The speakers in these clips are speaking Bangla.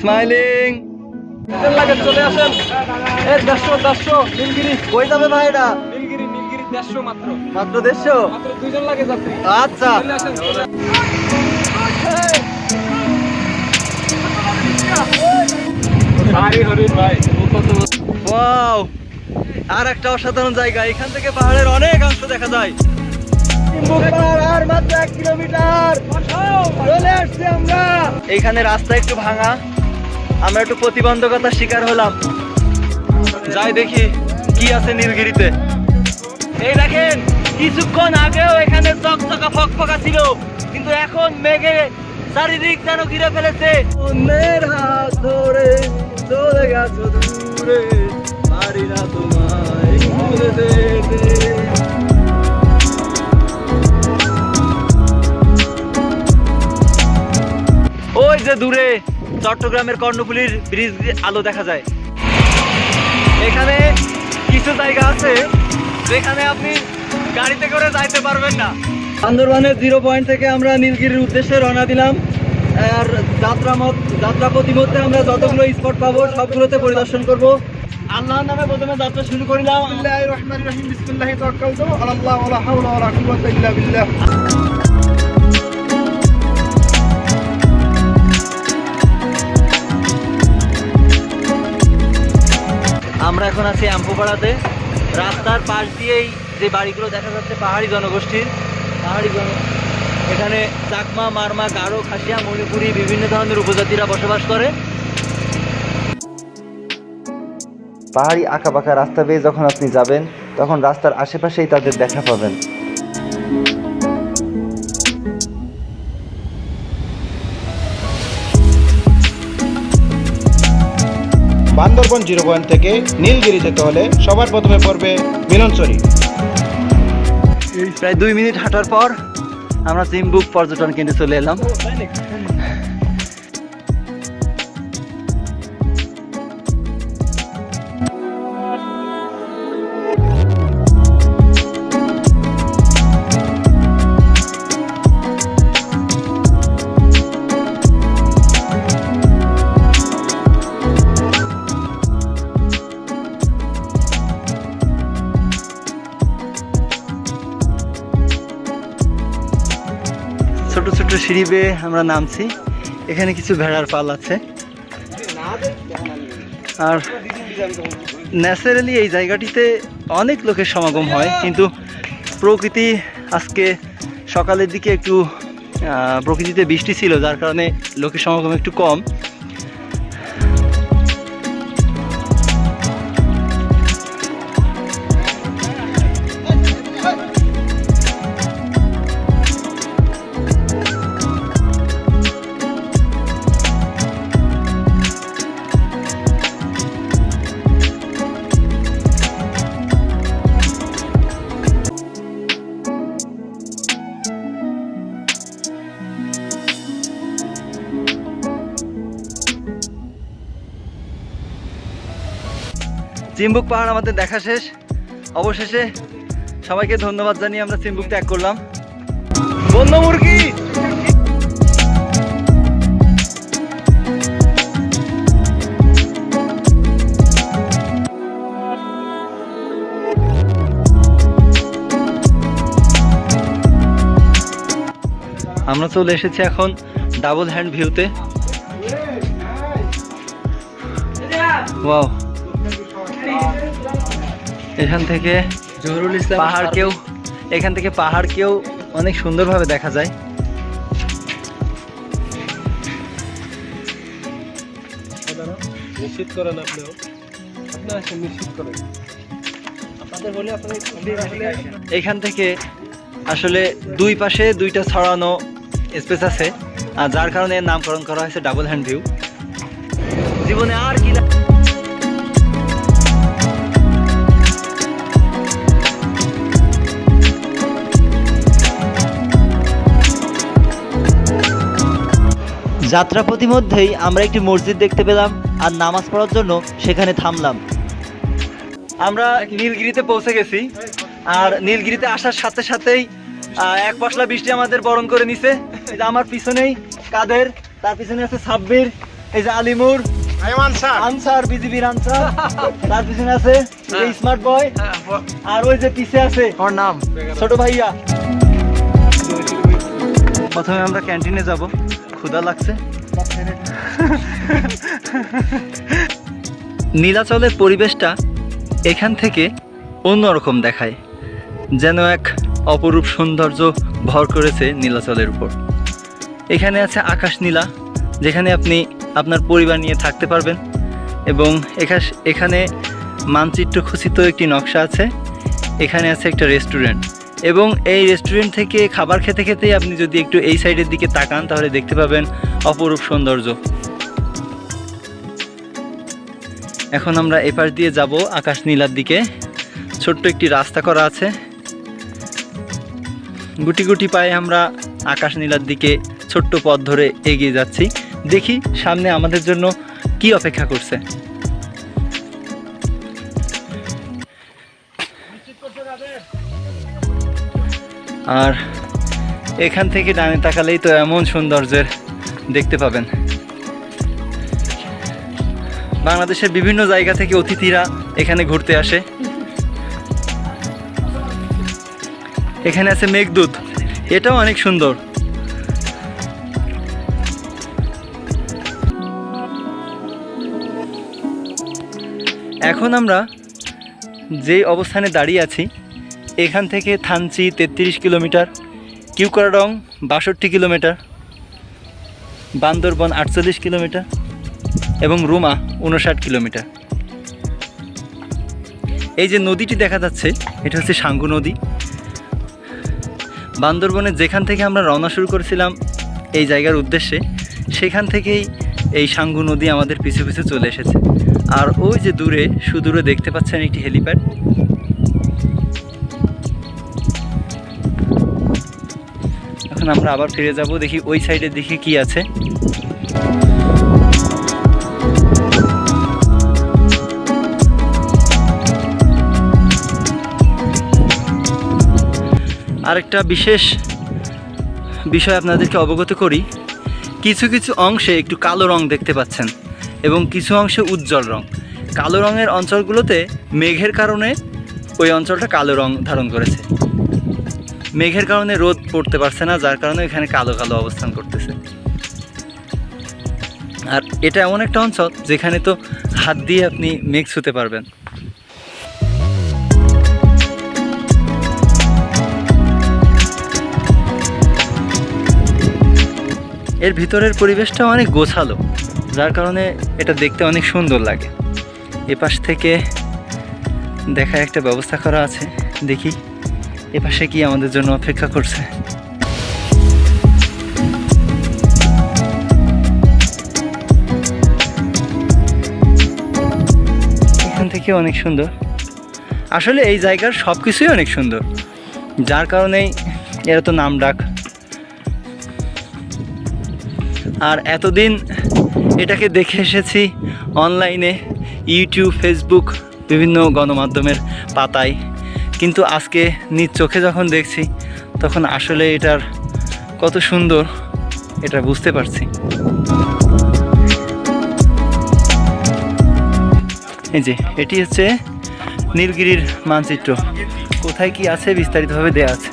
স্মাইলিং লাগে চলে আসেন। এই দেড়শো দেড়শো। নীলগিরি। কই যাবে ভাই এটা? নীলগিরি নীলগিরি দেড়শো মাত্র। মাত্র দেড়শো? মাত্র দুইজন লাগে যাত্রী। আচ্ছা। আরে হরিণ ভাই ওয়াও। আর একটা অসাধারণ জায়গা এখান থেকে পাহাড়ের অনেক অংশ দেখা যায়। আর মাত্র এক কিলোমিটার। চলে আসছি আমরা। এইখানে রাস্তা একটু ভাঙা। আমরা একটু প্রতিবন্ধকতার শিকার হলাম। যাই দেখি কি আছে নীলগিরিতে। এই দেখেন কিছুক্ষণ আগেও এখানে চকচকা ফকফকা ছিল কিন্তু এখন মেঘে চারিদিক যেন ঘিরে ফেলেছে। অন্যের হাত ধরে চলে গেছো দূরে পারি না তোমায় ভুলে যেতে ওই যে দূরে চট্টগ্রামের কর্ণফুলির ব্রিজ আলো দেখা যায়। এখানে কিছু জায়গা আছে যেখানে আপনি গাড়িতে করে যাইতে পারবেন না। বান্দরবানের জিরো পয়েন্ট থেকে আমরা নীলগিরির উদ্দেশ্যে রওনা দিলাম। আর যাত্রা মত যাত্রা প্রতিমধ্যে আমরা যতগুলো স্পট পাবো, সবগুলোতে পরিদর্শন করব। আল্লাহর নামে প্রথমে যাত্রা শুরু করিলাম বিসমিল্লাহির রহমানির রহিম বিসমিল্লাহি ওয়ালা কুওয়াতা ইল্লা বিল্লাহ। আমরা এখন আছি অ্যাম্পোপাড়াতে রাস্তার পাশ দিয়েই যে বাড়িগুলো দেখা যাচ্ছে, পাহাড়ি জনগোষ্ঠীর। পাহাড়ি জন এখানে চাকমা, মারমা, গারো, খাসিয়া, মণিপুরি বিভিন্ন ধরনের উপজাতিরা বসবাস করে। পাহাড়ি আঁকাবাঁকা রাস্তা বেয়ে যখন আপনি যাবেন, তখন রাস্তার আশেপাশেই তাদের দেখা পাবেন। বান্দরবন জিরো পয়েন্ট থেকে নীলগিরি যেতে হলে সবার প্রথমে পড়বে মিলনচরি প্রায় দুই মিনিট হাঁটার পর আমরা সিমবুক পর্যটন কেন্দ্রে চলে এলাম। সিঁড়ি আমরা নামছি। এখানে কিছু ভেড়ার পাল আছে। আর ন্যাচারালি এই জায়গাটিতে অনেক লোকের সমাগম হয়, কিন্তু প্রকৃতি আজকে সকালের দিকে একটু প্রকৃতিতে বৃষ্টি ছিল, যার কারণে লোকের সমাগম একটু কম। চিম্বুক পাহাড় আমাদের দেখা শেষ। অবশেষে সবাইকে ধন্যবাদ জানিয়ে আমরা চিম্বুক ত্যাগ করলাম। বন্য মুরগি! আমরা চলে এসেছি এখন ডাবল হ্যান্ড ভিউতে ওয়াও এখান থেকে জহুরুল ইসলাম পাহাড়কেও এখান থেকে পাহাড়কেও অনেক সুন্দরভাবে দেখা যায়। নিশ্চিত করেন আপনিও। আপনি আসেন নিশ্চিত করেন। আপনাদের বলে আপনাদের এখান থেকে আসলে দুই পাশে দুইটা ছড়ানো স্পেস আছে আর যার কারণে এর নামকরণ করা হয়েছে ডাবল হ্যান্ড ভিউ জীবনে আর কি যাত্রা প্রতিমধ্যেই আমরা একটি মসজিদ দেখতে পেলাম আর নামাজ পড়ার জন্য সেখানে থামলাম। আমরা নীলগিরিতে পৌঁছে গেছি আর নীলগিরিতে আসার সাথে সাথেই আহ, এক পশলা বৃষ্টি আমাদের বরণ করে নিছে। এই যে আমার পিছনেই কাদের তার পিছনে আছে সাব্বির এই যে আলিমুর আনসার বিজিবির আনসার তার পিছনে আছে স্মার্ট বয় আর ওই যে পিছে আছে ওর নাম ছোট ভাইয়া। প্রথমে আমরা ক্যান্টিনে যাব। ক্ষুধা লাগছে? নীলাচলের পরিবেশটা এখান থেকে অন্যরকম দেখায়, যেন এক অপরূপ সৌন্দর্য ভর করেছে নীলাচলের উপর। এখানে আছে আকাশ নীলা, যেখানে আপনি আপনার পরিবার নিয়ে থাকতে পারবেন এবং এখানে মানচিত্র খচিত একটি নকশা আছে, এখানে আছে একটা রেস্টুরেন্ট। এবং এই রেস্টুরেন্ট থেকে খাবার খেতে খেতেই আপনি যদি একটু এই সাইডের দিকে তাকান, তাহলে দেখতে পাবেন অপরূপ সৌন্দর্য। এখন আমরা এপাশ দিয়ে যাব আকাশ নীলার দিকে। ছোট্ট একটি রাস্তা করা আছে। গুটি গুটি পায়ে আমরা আকাশ নীলার দিকে ছোট্ট পথ ধরে এগিয়ে যাচ্ছি। দেখি সামনে আমাদের জন্য কি অপেক্ষা করছে। আর এখান থেকে ডানে তাকালেই তো এমন সৌন্দর্যের দেখতে পাবেন। বাংলাদেশের বিভিন্ন জায়গা থেকে অতিথিরা এখানে ঘুরতে আসে। এখানে আছে মেঘদূত। এটাও অনেক সুন্দর। এখন আমরা যে অবস্থানে দাঁড়িয়ে আছি এখান থেকে থানচি তেত্রিশ কিলোমিটার, কিউকারডং বাষট্টি কিলোমিটার, বান্দরবন আটচল্লিশ কিলোমিটার এবং রুমা উনষাট কিলোমিটার। এই যে নদীটি দেখা যাচ্ছে, এটা হচ্ছে সাঙ্গু নদী। বান্দরবনে যেখান থেকে আমরা রওনা শুরু করেছিলাম এই জায়গার উদ্দেশ্যে, সেখান থেকেই এই সাঙ্গু নদী আমাদের পিছু পিছু চলে এসেছে। আর ওই যে দূরে, সুদূরে দেখতে পাচ্ছেন একটি হেলিপ্যাড। এখন আমরা আবার ফিরে যাব, দেখি ওই সাইডের দিকে কি আছে। আরেকটা বিশেষ বিষয় আপনাদেরকে অবগত করি, কিছু কিছু অংশে একটু কালো রং দেখতে পাচ্ছেন এবং কিছু অংশে উজ্জ্বল রং। কালো রঙের অঞ্চলগুলোতে মেঘের কারণে ওই অঞ্চলটা কালো রং ধারণ করেছে। মেঘের কারণে রোদ পড়তে পারছে না, যার কারণে এখানে কালো কালো অবস্থান করতেছে। আর এটা এমন একটা অঞ্চল যেখানে তো হাত দিয়ে আপনি মেঘ ছুতে পারবেন। এর ভিতরের পরিবেশটা অনেক গোছালো, যার কারণে এটা দেখতে অনেক সুন্দর লাগে। এপাশ থেকে দেখার একটা ব্যবস্থা করা আছে, দেখি। এপাশে কি আমাদের জন্য অপেক্ষা করছে। এখান থেকে অনেক সুন্দর। আসলে এই জায়গার সব কিছুই অনেক সুন্দর। যার কারণেই এরা তো নাম ডাক। আর এতদিন এটাকে দেখে এসেছি অনলাইনে, ইউটিউব, ফেসবুক, বিভিন্ন গণমাধ্যমের পাতায়। কিন্তু আজকে নিজ চোখে যখন দেখছি, তখন আসলে এটার কত সুন্দর এটা বুঝতে পারছি। এই যে, এটি হচ্ছে নীলগিরির মানচিত্র। কোথায় কি আছে বিস্তারিতভাবে দেয়া আছে।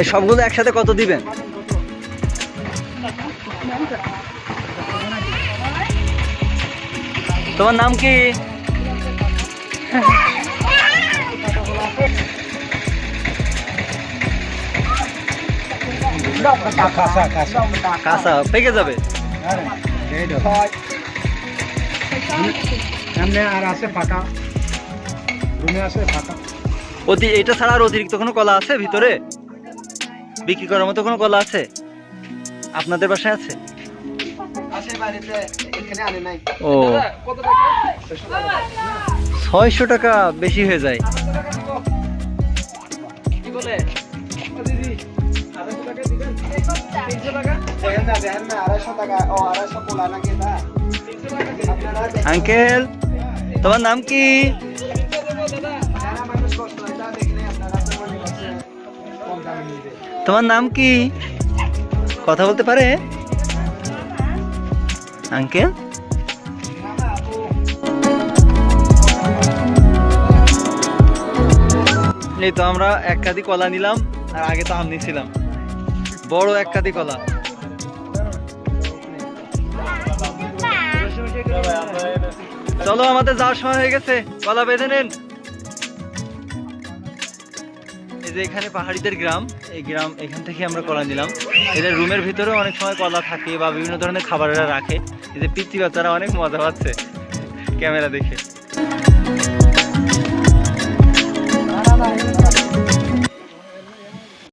এই সবগুলো একসাথে কত দিবেন? তোমার নাম কি? কাঁচা পেকে যাবে। আর আছে ফাঁকা রুমে আছে ফাঁকা অতি এটা ছাড়া আর অতিরিক্ত কোনো কলা আছে ভিতরে? বিক্রি করার মতো কোনো কলা আছে? আপনাদের বাসায় আছে? ও। ছয়শো টাকা বেশি হয়ে যায়। কি তোমার নাম আড়াইশো তোমার নাম কি? কথা বলতে পারে? আঙ্কেল? এই তো আমরা এক কাদি কলা নিলাম, আর আগে তো আম নিছিলাম। বড় এক কাদি কলা। চলো, আমাদের যাওয়ার সময় হয়ে গেছে। কলা বেঁধে নেন। যে এখানে পাহাড়িদের গ্রাম, এই গ্রাম, এখান থেকে আমরা কলা নিলাম। এদের রুমের ভিতরে অনেক সময় কলা থাকে বা বিভিন্ন ধরনের খাবারেরা রাখে। এদের পিতৃ বাচ্চারা অনেক মজা পাচ্ছে ক্যামেরা দেখে।